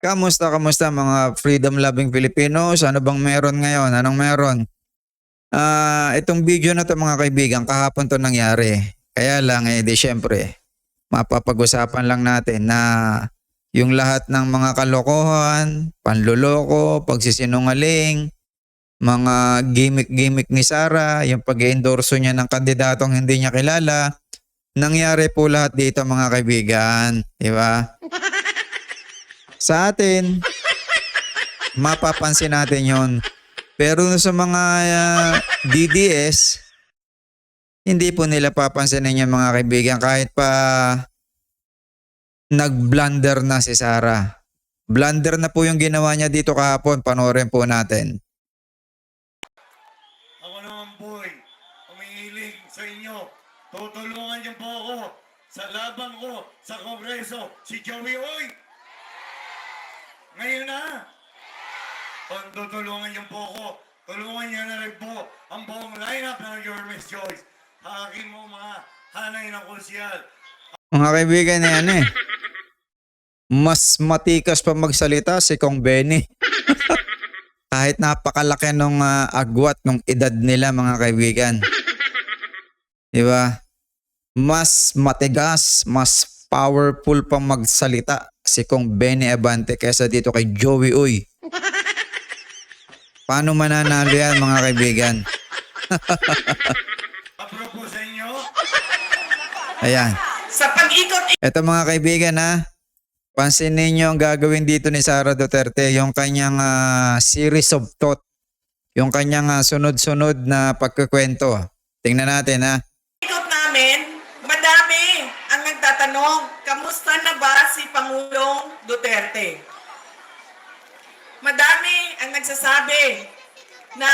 Kamusta, kamusta mga freedom-loving Filipinos? Ano bang meron ngayon? Anong meron? Ah, itong video na to mga kaibigan, kahapon to nangyari. Kaya lang, eh, di syempre, mapapag-usapan lang natin na yung lahat ng mga kalokohan, panluloko, pagsisinungaling, mga gimmick-gimmick ni Sara, yung pag-endorso niya ng kandidatong hindi niya kilala, nangyari po lahat dito mga kaibigan. Di ba? Sa atin, mapapansin natin yon. Pero sa mga ah, DDS, hindi po nila papansinin yung mga kaibigan kahit pa nag-blunder na si Sarah. Blunder na po yung ginawa niya dito kahapon. Panoorin po natin. Ako naman boy, umiiling sa inyo. Tutulungan niyo po ako sa laban ko sa kongreso. Si Joey Oy! Ngayon na! Kung niyo po ako, tulungan niyo na rin po ang buong lineup ng Your Miss Choice. Hakin mo mga hanay ng konsyal. Mga kaibigan na yan eh. Mas matikas pa magsalita si Kong Benny. Kahit napakalaki nung ah, agwat nung edad nila mga kaibigan. Di ba? Mas matigas, mas powerful pang magsalita si Kong Benny Abante kaysa dito kay Joey Uy. Paano mananalo yan mga kaibigan? Ayan. Sa pag-ikot Ito mga kaibigan ha, pansinin niyo ang gagawin dito ni Sara Duterte, yung kanyang ah, series of thought, yung kanyang ah, sunod-sunod na pagkukwento. Tingnan natin ha. ikot namin, madami ang nagtatanong, kamusta na ba si Pangulong Duterte? Madami ang nagsasabi na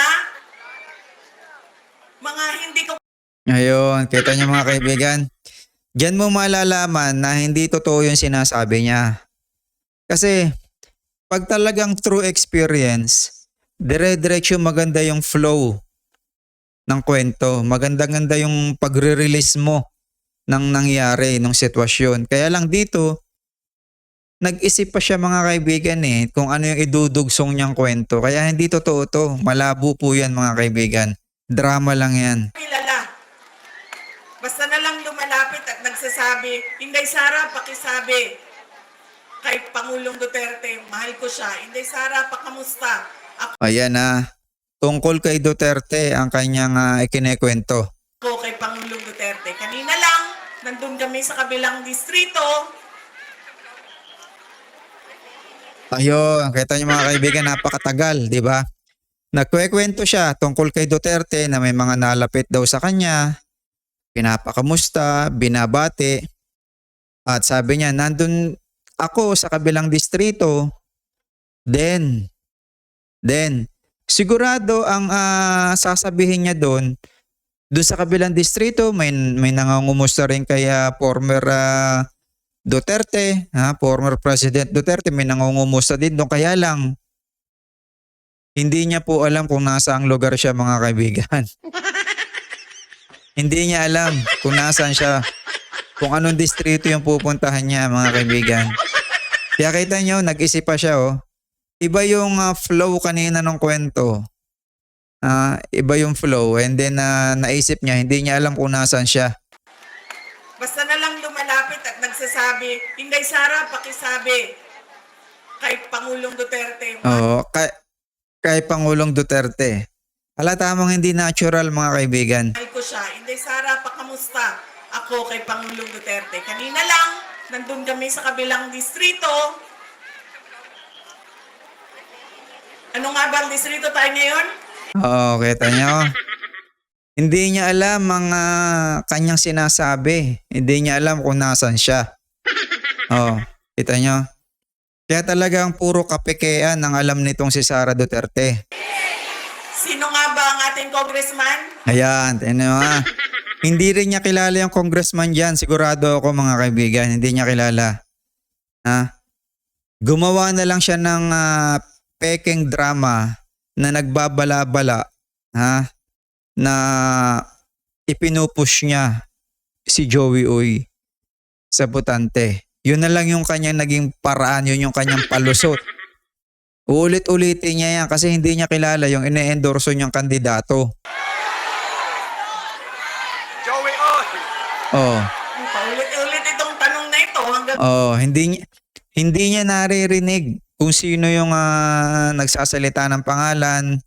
mga hindi ko Ayun, kita niyo mga kaibigan. Diyan mo malalaman na hindi totoo yung sinasabi niya. Kasi pag talagang true experience, dire-diretso maganda yung flow ng kwento. Maganda-ganda yung pagre-release mo ng nangyari, ng sitwasyon. Kaya lang dito, nag-isip pa siya mga kaibigan eh kung ano yung idudugsong niyang kwento. Kaya hindi totoo to. Malabo po yan mga kaibigan. Drama lang yan. kilala. Basta na lang lumalapit at nagsasabi, Inday Sara, pakisabi kay Pangulong Duterte, mahal ko siya. Inday Sara, pakamusta? Ayan na. Tungkol kay Duterte ang kanyang uh, ikinekwento. Ako kay Pangulong Duterte. Kanina lang, nandun kami sa kabilang distrito, Ayun, kita niyo mga kaibigan, napakatagal, di ba? Nagkwekwento siya tungkol kay Duterte na may mga nalapit daw sa kanya, pinapakamusta, binabati. At sabi niya, nandun ako sa kabilang distrito, then, then, sigurado ang ah, sasabihin niya doon, doon sa kabilang distrito, may, may nangangumusta rin kaya former ah, Duterte, ha, former President Duterte, may nangungumusta din doon. Kaya lang, hindi niya po alam kung nasa ang lugar siya mga kaibigan. hindi niya alam kung nasaan siya. Kung anong distrito yung pupuntahan niya mga kaibigan. Kaya kita niyo, nag-isip pa siya oh. Iba yung ah, flow kanina ng kwento. Ah, iba yung flow and then ah, naisip niya, hindi niya alam kung nasaan siya. basta na lang lumalapit at nagsasabi, Inday Sara, pakisabi kay Pangulong Duterte, Oo, kay, kay Pangulong Duterte. Halata mong hindi natural mga kaibigan. ko siya. Inday Sara, pakamusta? Ako kay Pangulong Duterte. Kanina lang, nandun kami sa kabilang distrito. Ano nga ba ang distrito tayo ngayon? Oo, kita nyo. Hindi niya alam ang ah, kanyang sinasabi. Hindi niya alam kung nasan siya. Oo, kita nyo. Kaya talagang puro kapikean ang alam nitong si Sara Duterte. Sino nga ba ang ating congressman? Ayan, tingnan mo ha. Hindi rin niya kilala yung congressman dyan. Sigurado ako mga kaibigan, hindi niya kilala. Ha? Gumawa na lang siya ng ah, peking drama na nagbabala-bala ha? Na ipinupush niya si Joey Uy sa butante. Yun na lang yung kanyang naging paraan, yun yung kanyang palusot. Uulit-ulitin niya yan kasi hindi niya kilala yung ine-endorso niyang kandidato. Joey Oy! Oh. Paulit-ulit itong tanong na ito hanggang Oh, hindi niya hindi niya naririnig kung sino yung ah, nagsasalita ng pangalan.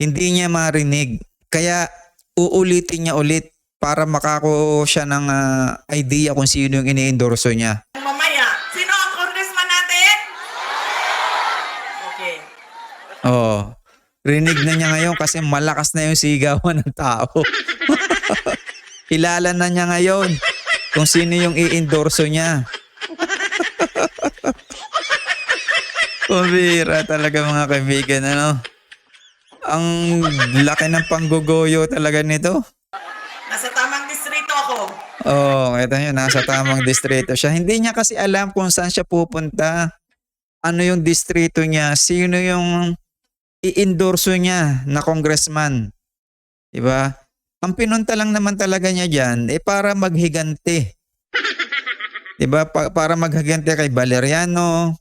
Hindi niya marinig. Kaya uulitin niya ulit para makako siya ng ah, idea kung sino yung ini-endorso niya. mamaya. Sino ang congressman natin? Okay. Oh. Rinig na niya ngayon kasi malakas na yung sigawan ng tao. Kilala na niya ngayon kung sino yung i-endorso niya. Pabira talaga mga kaibigan, ano? Ang laki ng panggogoyo talaga nito. Nasa tamang distrito ako. Oo, oh, ito yun, nasa tamang distrito siya. Hindi niya kasi alam kung saan siya pupunta. Ano yung distrito niya, sino yung i-endorso niya na congressman. Diba? Ang pinunta lang naman talaga niya dyan, eh para maghigante. Diba? Pa- para maghigante kay Valeriano,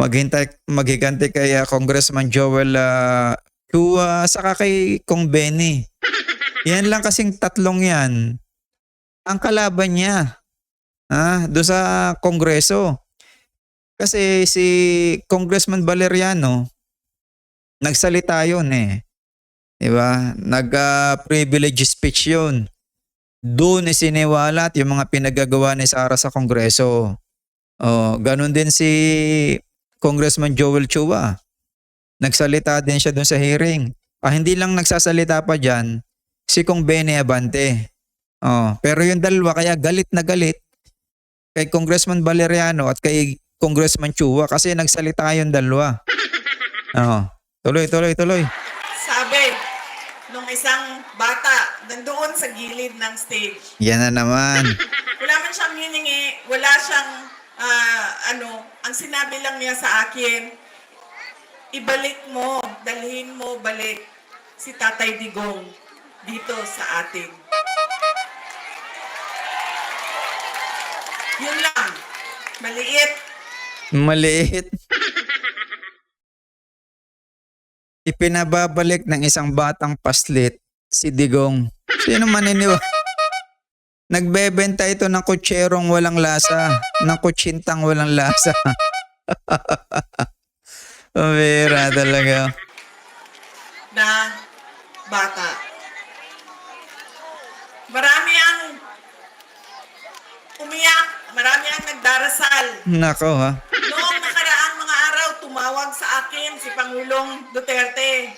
maghintay, maghigante kay ah, Congressman Joel uh, Chua, saka kay Kong Benny. Yan lang kasing tatlong yan ang kalaban niya ah, do sa kongreso. Kasi si Congressman Valeriano, nagsalita yun eh. Diba? Nag-privilege speech yun. Doon isiniwalat yung mga pinagagawa ni Sara sa kongreso. Oh, ganun din si Congressman Joel Chua. Nagsalita din siya doon sa hearing. Ah, hindi lang nagsasalita pa dyan, si Kong Bene Abante. Oh, pero yung dalawa kaya galit na galit kay Congressman Valeriano at kay Congressman Chua kasi nagsalita yung dalawa. Oh, tuloy, tuloy, tuloy. Sabi nung isang bata nandoon sa gilid ng stage. Yan na naman. Wala man siyang hiningi, wala siyang ah, ano, ang sinabi lang niya sa akin, ibalik mo, dalhin mo balik si Tatay Digong dito sa atin. Yun lang. Maliit. Maliit. Ipinababalik ng isang batang paslit si Digong. Sino maniniwa? Nagbebenta ito ng kutserong walang lasa, ng kutsintang walang lasa. Pabira talaga. na bata. Marami ang umiyak, marami ang nagdarasal. Nako ha. Noong nakaraang mga araw, tumawag sa akin si Pangulong Duterte.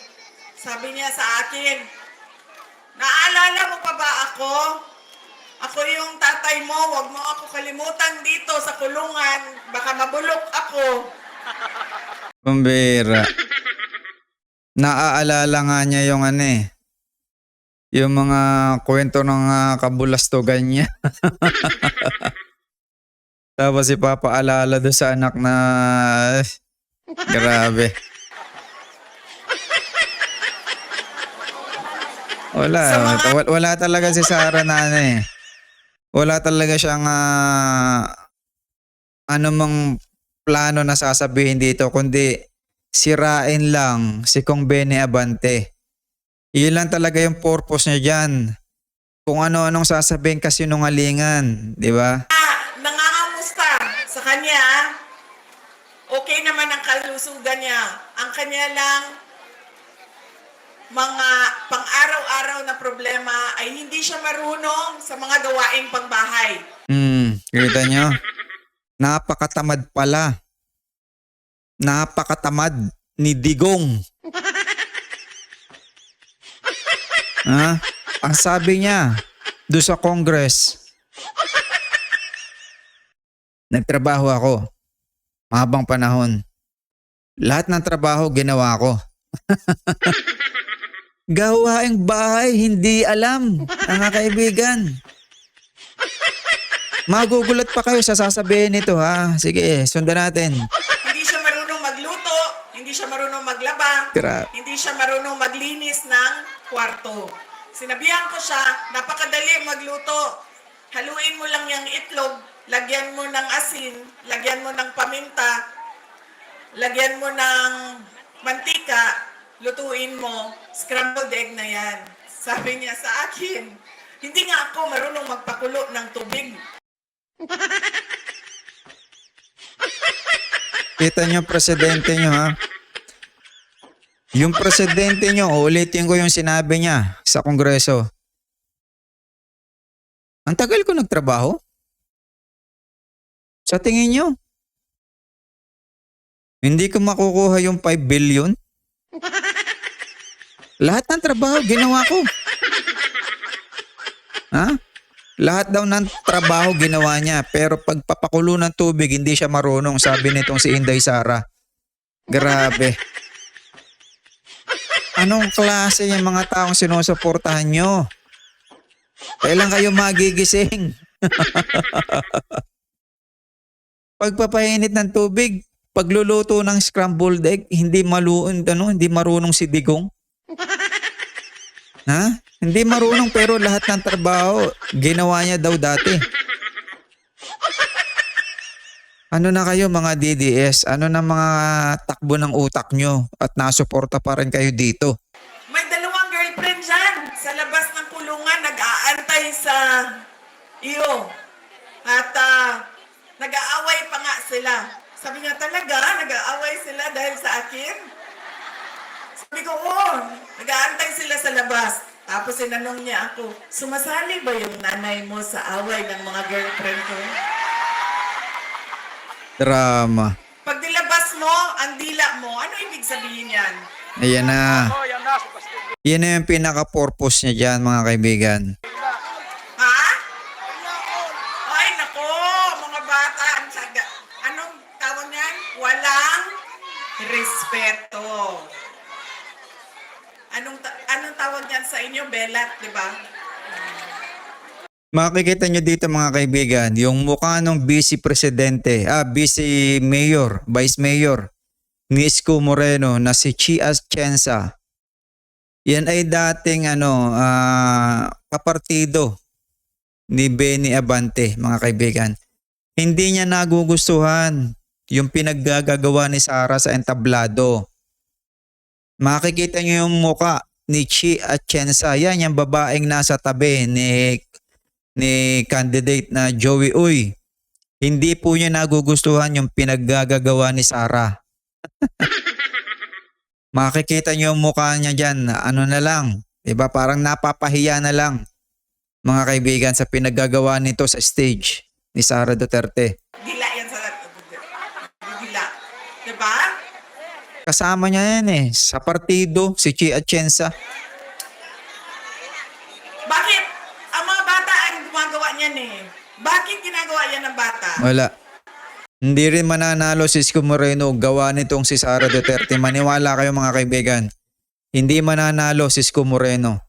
Sabi niya sa akin, Naalala mo pa ba ako? Ako yung tatay mo, wag mo ako kalimutan dito sa kulungan. Baka mabulok ako. Pambira. Naaalala nga niya yung ano eh. Yung mga kwento ng ah, kabulastugan niya. Tapos ipapaalala doon sa anak na grabe. Wala, wala, wala talaga si Sarah na ano eh. Wala talaga siyang ah, ano mang plano na sasabihin dito kundi sirain lang si Kong Bene Abante. Yun lang talaga yung purpose niya dyan. Kung ano-anong sasabihin kasi nungalingan, di ba? Ah, nangangamusta sa kanya. Okay naman ang kalusugan niya. Ang kanya lang mga pang-araw-araw na problema ay hindi siya marunong sa mga gawaing pagbahay. Hmm, kita nyo? Napakatamad pala. Napakatamad ni Digong. ha? Ang sabi niya do sa Congress, nagtrabaho ako. Mahabang panahon. Lahat ng trabaho ginawa ko. Gawaing bahay, hindi alam, mga kaibigan. Magugulat pa kayo sa sasabihin nito ha. Sige, sundan natin. Hindi siya marunong magluto, hindi siya marunong maglaba, Gra- hindi siya marunong maglinis ng kwarto. Sinabihan ko siya, napakadali magluto. Haluin mo lang yung itlog, lagyan mo ng asin, lagyan mo ng paminta, lagyan mo ng mantika, lutuin mo, scrambled egg na yan. Sabi niya sa akin, hindi nga ako marunong magpakulo ng tubig. Kita nyo presidente nyo ha. Yung presidente nyo, ulitin ko yung sinabi niya sa kongreso. Ang tagal ko nagtrabaho. Sa tingin nyo, hindi ko makukuha yung 5 billion? Lahat ng trabaho, ginawa ko. Ha? Lahat daw ng trabaho ginawa niya pero pagpapakulo ng tubig hindi siya marunong sabi nitong si Inday Sara. Grabe. Anong klase yung mga taong sinusuportahan nyo? Kailan kayo magigising? Pagpapainit ng tubig, pagluluto ng scrambled egg, hindi maluon, ano, hindi marunong si Digong. Ha? Hindi marunong pero lahat ng trabaho ginawa niya daw dati. Ano na kayo mga DDS? Ano na mga takbo ng utak nyo at nasuporta pa rin kayo dito? May dalawang girlfriend dyan sa labas ng kulungan, nag-aantay sa iyo. At ah, nag-aaway pa nga sila. Sabi nga talaga, nag-aaway sila dahil sa akin. Sabi ko, oo, nag-aantay sila sa labas. Tapos sinanong niya ako, sumasali ba yung nanay mo sa away ng mga girlfriend ko? Drama. Pag nilabas mo, ang dila mo, ano ibig sabihin yan? Ayan na. Yan na yung pinaka-purpose niya dyan mga kaibigan. Ha? Ay, nako, mga bata, ang saga. Anong tawag niyan? Walang respeto. Anong ta- anong tawag niyan sa inyo? Belat, di ba? Makikita nyo dito mga kaibigan, yung mukha ng vice presidente, ah, vice mayor, vice mayor ni Isko Moreno na si Chia Chensa. Yan ay dating ano, ah, kapartido ni Benny Abante, mga kaibigan. Hindi niya nagugustuhan yung pinaggagawa ni Sara sa entablado. Makikita niyo yung muka ni Chi Atienza. Yan yung babaeng nasa tabi ni ni candidate na Joey Uy. Hindi po niya nagugustuhan yung pinaggagawa ni Sara. Makikita niyo yung mukha niya dyan. Ano na lang. Diba? Parang napapahiya na lang. Mga kaibigan sa pinaggagawa nito sa stage ni Sara Duterte. Dila yan sa dila. Di ba? Kasama niya yan eh. Sa partido, si Chi Atienza. Bakit? Ang mga bata ang gumagawa niyan eh. Bakit ginagawa yan ng bata? Wala. Hindi rin mananalo si Isko Moreno gawa nitong si Sara Duterte. Maniwala kayo mga kaibigan. Hindi mananalo si Isko Moreno.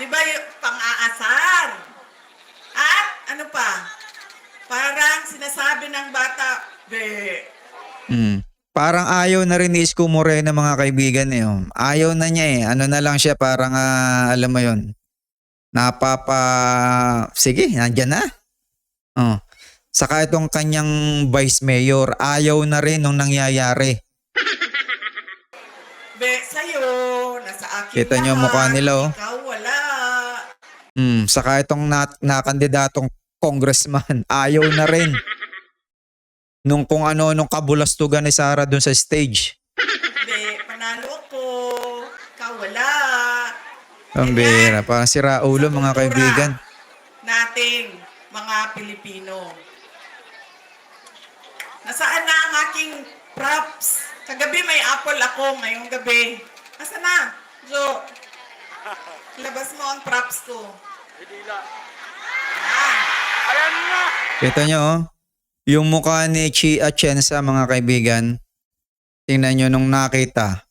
Di ba yung pang-aasar? At ano pa? Parang sinasabi ng bata, be, Mm. Parang ayaw na rin ni Isko Moreno mga kaibigan eh. oh. Ayaw na niya eh. Ano na lang siya parang ah, alam mo yon Napapa... Sige, nandyan na. Oh. Saka itong kanyang vice mayor, ayaw na rin nung nangyayari. be, sa'yo, nasa akin Kita niyo mukha nila, oh. Ikaw wala. Mm, saka itong na, nakandidatong congressman, ayaw na rin. Nung kung ano nung kabulastugan ni Sara dun sa stage. Be, panalo ako. Ikaw wala. Ang bira, parang sira ulo mga kultura kaibigan. Nating mga Pilipino. Nasaan na ang aking props? Kagabi may apple ako, ngayong gabi. Nasaan na? Jo, labas mo ang props ko. Ah, Kita nyo oh, yung mukha ni Chi Atienza mga kaibigan. Tingnan nyo nung nakita.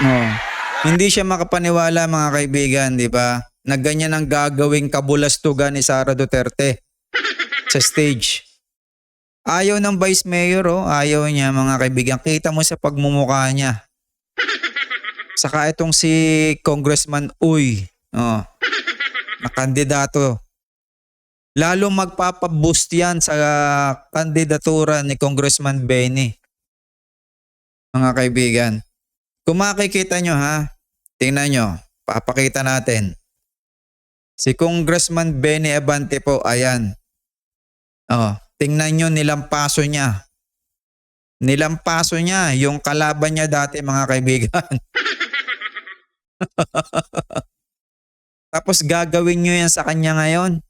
Oh. Hindi siya makapaniwala mga kaibigan, di ba? Na ganyan ang gagawing kabulastugan ni Sara Duterte sa stage. Ayaw ng vice mayor, oh. ayaw niya mga kaibigan. Kita mo sa pagmumukha niya. Saka itong si Congressman Uy. Oh. na kandidato. Lalo magpapaboost yan sa kandidatura ni Congressman Benny. Mga kaibigan. Kung makikita nyo ha, tingnan nyo, papakita natin. Si Congressman Benny Abante po, ayan. Oh, tingnan nyo nilampaso niya. Nilampaso niya yung kalaban niya dati mga kaibigan. Tapos gagawin nyo yan sa kanya ngayon.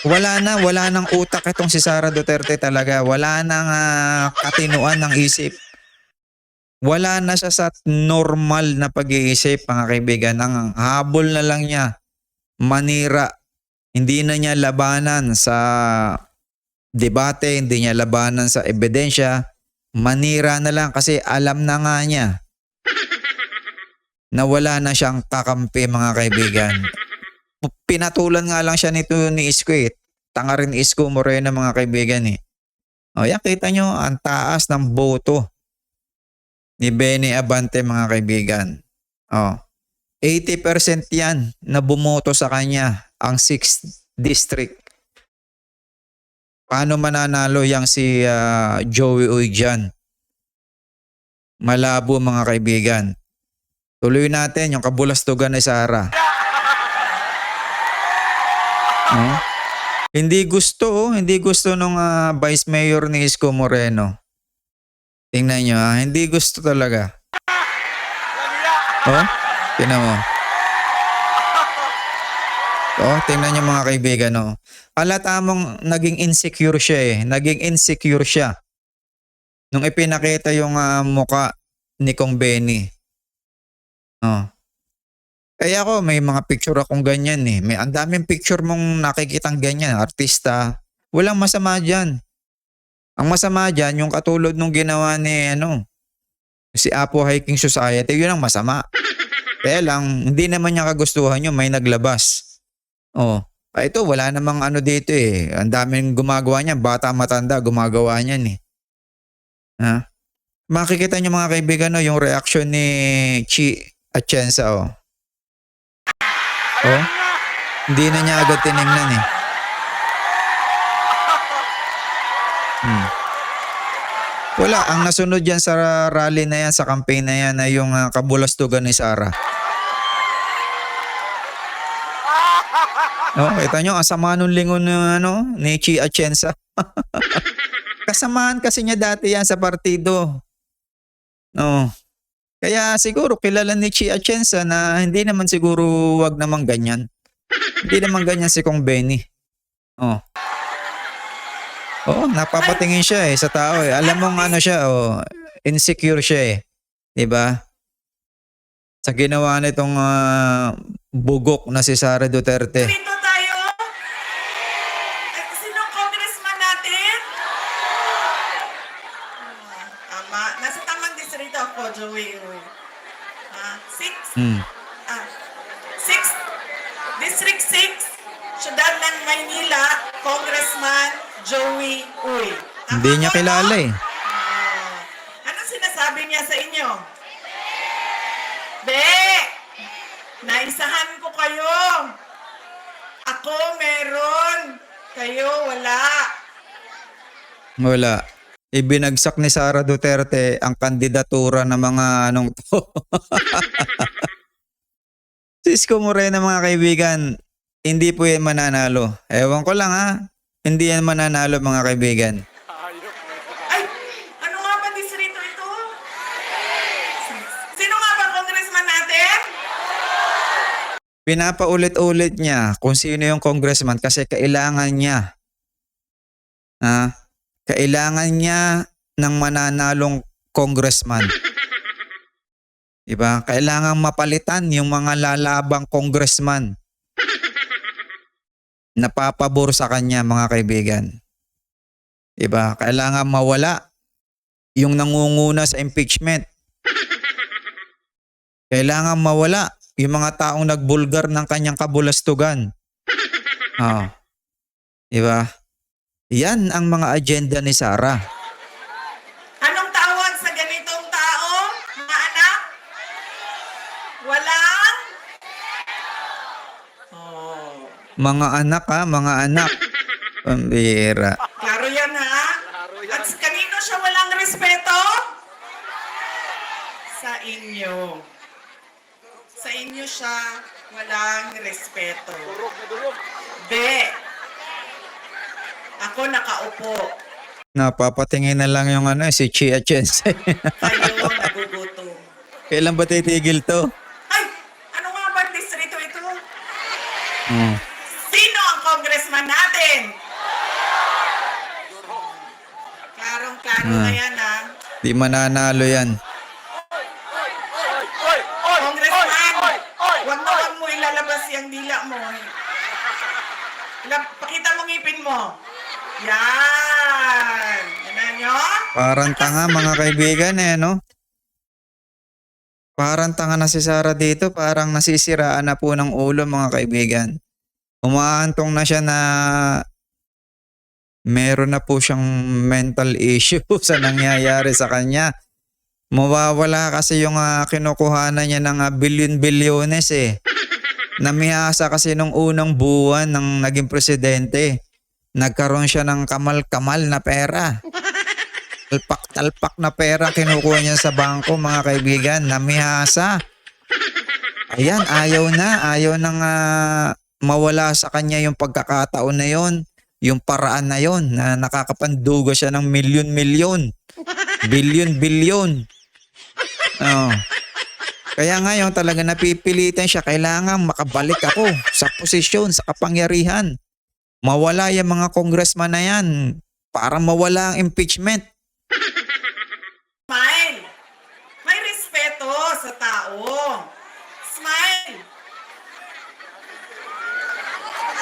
Wala na, wala nang utak itong si Sara Duterte talaga. Wala nang ah, katinuan ng isip. Wala na siya sa normal na pag-iisip, mga kaibigan. Ang habol na lang niya, manira. Hindi na niya labanan sa debate, hindi niya labanan sa ebidensya. Manira na lang kasi alam na nga niya na wala na siyang kakampi, mga kaibigan. Pinatulan nga lang siya nito ni Isko eh. Tanga rin Isko Moreno mga kaibigan eh. O yan, kita nyo, ang taas ng boto ni Benny Abante mga kaibigan. O, 80% yan na bumoto sa kanya ang 6th district. Paano mananalo yang si ah, Joey Uy dyan? Malabo mga kaibigan. Tuloy natin yung kabulastugan ni Sara. No? Hindi gusto, oh, hindi gusto nung ah, Vice Mayor ni Isko Moreno. Tingnan nyo, ah, hindi gusto talaga. Oh, tingnan mo. Oh, tingnan nyo mga kaibigan, oh. Alata naging insecure siya eh. Naging insecure siya. Nung ipinakita yung ah, muka ni Kong Benny. Oh. Kaya ako, may mga picture akong ganyan eh. May ang daming picture mong nakikitang ganyan, artista. Walang masama dyan. Ang masama dyan, yung katulad nung ginawa ni ano, si Apo Hiking Society, yun ang masama. Kaya lang, hindi naman niya kagustuhan yun, may naglabas. Oh, ah, ito, wala namang ano dito eh. Ang daming gumagawa niyan, bata matanda, gumagawa niyan eh. Ha? Makikita niyo mga kaibigan no, yung reaction ni Chi Atienza oh. Oh, hindi na niya agad tinignan eh. Hmm. Wala, ang nasunod yan sa rally na yan, sa campaign na yan, na yung ah, kabulastugan ni Sara. Oh, kita nyo, ang sama nung lingon ng ano, ni Chi Atienza. Kasamaan kasi niya dati yan sa partido. No. Kaya siguro kilala ni Chi Atienza na hindi naman siguro wag naman ganyan. hindi naman ganyan si Kong Benny. Oh. Oo, napapatingin siya eh sa tao eh. Alam mong ano siya, oh, insecure siya eh. 'Di ba? Sa ginawa nitong ah, bugok na si Sara Duterte. Dito tayo. Ay, Sinong congressman natin? Ah, Tama. Nasa tamang distrito ako, Joey. Uy. Ah, six? Hmm. Ah, six? District 6, Siyudad ng Maynila, Congressman Joey Uy. Tama Hindi niya kilala no? eh. Ah, ano sinasabi niya sa inyo? Be! Naisahan ko kayo. Ako meron. Kayo wala. Wala. Ibinagsak ni Sara Duterte ang kandidatura ng mga anong to. si Isko Moreno mga kaibigan, hindi po yan mananalo. Ewan ko lang ha. Hindi yan mananalo mga kaibigan. Ay, ano nga ba distrito ito? Sino nga ba congressman natin? Pinapaulit-ulit niya kung sino yung congressman kasi kailangan niya. Ha? Kailangan niya ng mananalong congressman. Diba? Kailangan mapalitan yung mga lalabang congressman. Napapabor sa kanya mga kaibigan. Diba? Kailangan mawala yung nangunguna sa impeachment. Kailangan mawala yung mga taong nagbulgar ng kanyang kabulastugan. Oh. Diba? Yan ang mga agenda ni Sara. Anong tawag sa ganitong tao, mga anak? Walang Mga anak ha, mga anak. Pambira. Klaro yan ha? At kanino siya walang respeto? Sa inyo. Sa inyo siya walang respeto. Be. Ako nakaupo. Napapatingin na lang yung ano, si Chia Chens. Kayo nagugutom. Kailan ba titigil to? Ay! Ano nga ba distrito ito? Oh. Congressman natin? Klarong-klaro Ah. na yan ha. Di mananalo yan. Congressman, wag na wag mo ilalabas yung dila mo. Pakita mo ngipin mo. Yan. Yan nyo? Parang tanga mga kaibigan eh, no? Parang tanga na si Sarah dito, parang nasisiraan na po ng ulo mga kaibigan. Umaantong na siya na meron na po siyang mental issue sa nangyayari sa kanya. Mawawala kasi yung uh, kinukuhanan niya ng uh, bilyon-bilyones eh. Namihasa kasi nung unang buwan ng naging presidente. Nagkaroon siya ng kamal-kamal na pera. Talpak-talpak na pera kinukuha niya sa bangko mga kaibigan. Namihasa. Ayan, ayaw na. Ayaw nang ah, mawala sa kanya yung pagkakataon na yon. Yung paraan na yon na nakakapandugo siya ng milyon-milyon. Bilyon-bilyon. Oh. Kaya ngayon talaga napipilitan siya. Kailangan makabalik ako sa posisyon, sa kapangyarihan. Mawala yung mga congressman na yan. Para mawala ang impeachment. Smile. May respeto sa tao.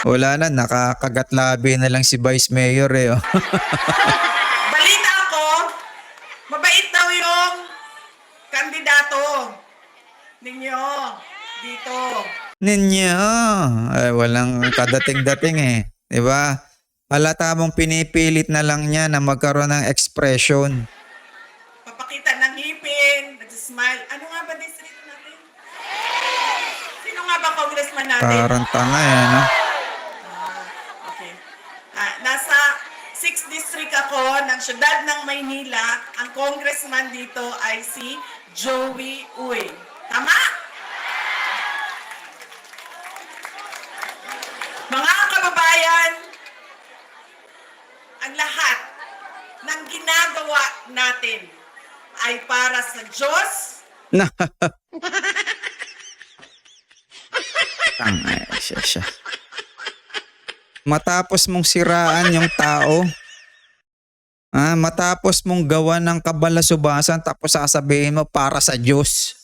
Wala na, nakakagat labi na lang si Vice Mayor eh. oh. Balita ako, mabait daw yung kandidato ninyo dito. Ninyo, ay, walang kadating-dating eh. Di ba? Halata mong pinipilit na lang niya na magkaroon ng expression. Papakita ng ngipin, nagsismile. Ano nga ba distrito natin? Sino nga ba congressman natin? Parang tanga eh, no? Okay. Ah, nasa 6th district ako ng syudad ng Maynila. Ang congressman dito ay si Joey Uy. Tama? Mga kababayan, ang lahat ng ginagawa natin ay para sa Diyos. Tanga siya siya. Matapos mong siraan yung tao, ah, matapos mong gawa ng kabalasubasan tapos sasabihin mo para sa Diyos.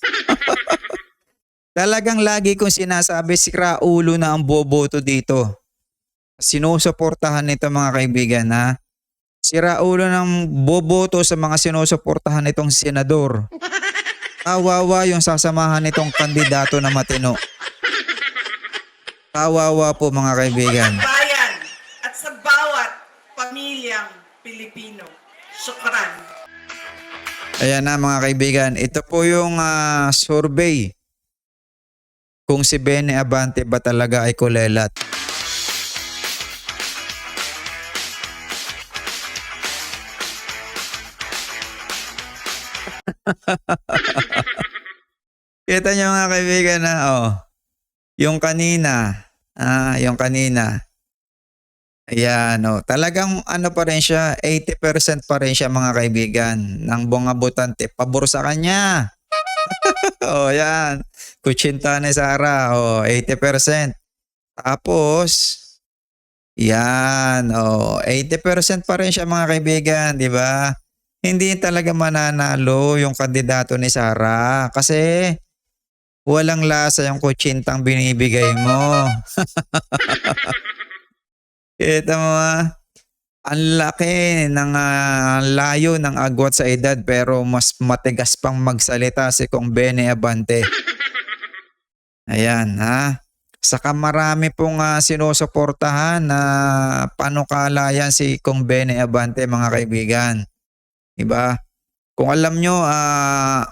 Talagang lagi kong sinasabi, sira ulo na ang boboto dito. Sinusuportahan nito mga kaibigan ha. Sira ulo ng boboto sa mga sinusuportahan nitong senador. Kawawa yung sasamahan nitong kandidato na matino. Kawawa po mga kaibigan. bayan at sa bawat pamilyang Pilipino. Syukran. Ayan na mga kaibigan, ito po yung ah, survey kung si Bene Abante ba talaga ay kulelat. Kita niyo mga kaibigan na, oh, yung kanina, ah, yung kanina, Ayan, oh. talagang ano pa rin siya, 80% pa rin siya mga kaibigan ng bunga butante. Pabor sa kanya. oh, yan. Kutsinta ni Sara, oh, 80%. Tapos, yan, oh, 80% pa rin siya mga kaibigan, di ba? Hindi talaga mananalo yung kandidato ni Sara kasi walang lasa yung kutsintang binibigay mo. Kita mo ah, ang laki ng ah, layo ng agwat sa edad pero mas matigas pang magsalita si Kong Bene Abante. Ayan ha. Saka marami pong ah, sinusuportahan na panukala yan si Kong Bene Abante mga kaibigan. Diba? Kung alam nyo, ah,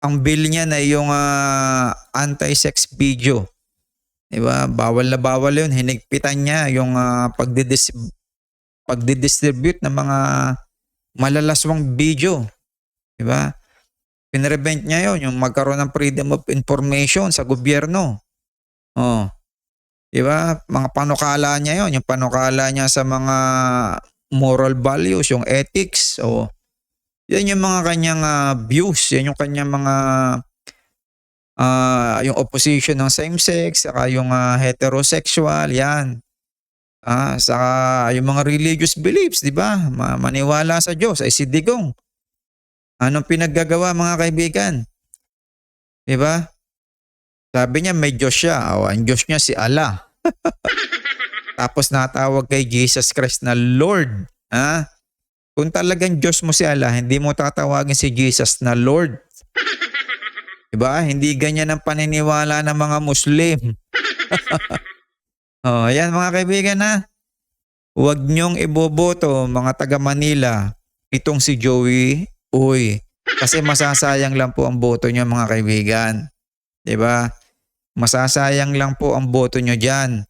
ang bill niya na yung ah, anti-sex video 'Di ba? Bawal na bawal 'yun. Hinigpitan niya yung ah, pagdidis pagdidistribute ng mga malalaswang video. 'Di ba? Pinrevent niya 'yon, yung magkaroon ng freedom of information sa gobyerno. Oh. 'Di ba? Mga panukala niya 'yon, yung panukala niya sa mga moral values, yung ethics, oh. Yan yung mga kanyang ah, views, yan yung kanyang mga ah, yung opposition ng same sex, saka yung ah, heterosexual, yan. Ah, saka yung mga religious beliefs, 'di ba? Ma- maniwala sa Diyos ay si Digong. Anong pinaggagawa mga kaibigan? 'Di ba? Sabi niya may Diyos siya. O, ang Diyos niya si Allah. Tapos natawag kay Jesus Christ na Lord. Ha? Kung talagang Diyos mo si Allah, hindi mo tatawagin si Jesus na Lord. Diba? Hindi ganyan ang paniniwala ng mga Muslim. oh, yan mga kaibigan ha. Huwag niyong iboboto mga taga Manila itong si Joey Uy. Kasi masasayang lang po ang boto niyo mga kaibigan. 'Di ba? Masasayang lang po ang boto niyo diyan.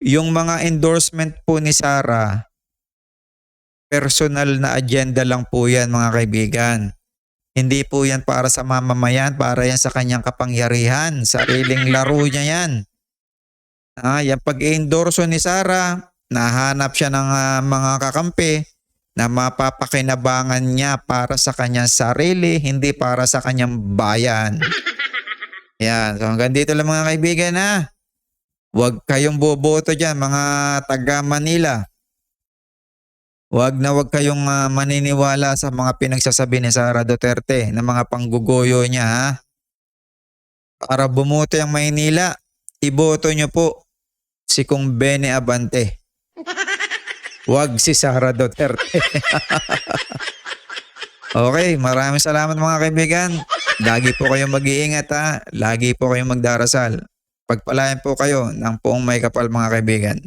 Yung mga endorsement po ni Sara, personal na agenda lang po yan mga kaibigan. Hindi po yan para sa mamamayan, para yan sa kanyang kapangyarihan. Sariling laro niya yan. Ah, yan pag-endorso ni Sara, nahanap siya ng ah, mga kakampi na mapapakinabangan niya para sa kanyang sarili, hindi para sa kanyang bayan. Yan. So hanggang dito lang mga kaibigan ha. Huwag kayong boboto dyan mga taga Manila. Huwag na huwag kayong ah, maniniwala sa mga pinagsasabi ni Sara Duterte na mga panggugoyo niya ha. Para bumuto ang Maynila, iboto niyo po si Kung Bene Abante. Huwag si Sara Duterte. okay, maraming salamat mga kaibigan. Lagi po kayong mag-iingat ha. Lagi po kayong magdarasal. Pagpalayan po kayo ng poong may kapal mga kaibigan.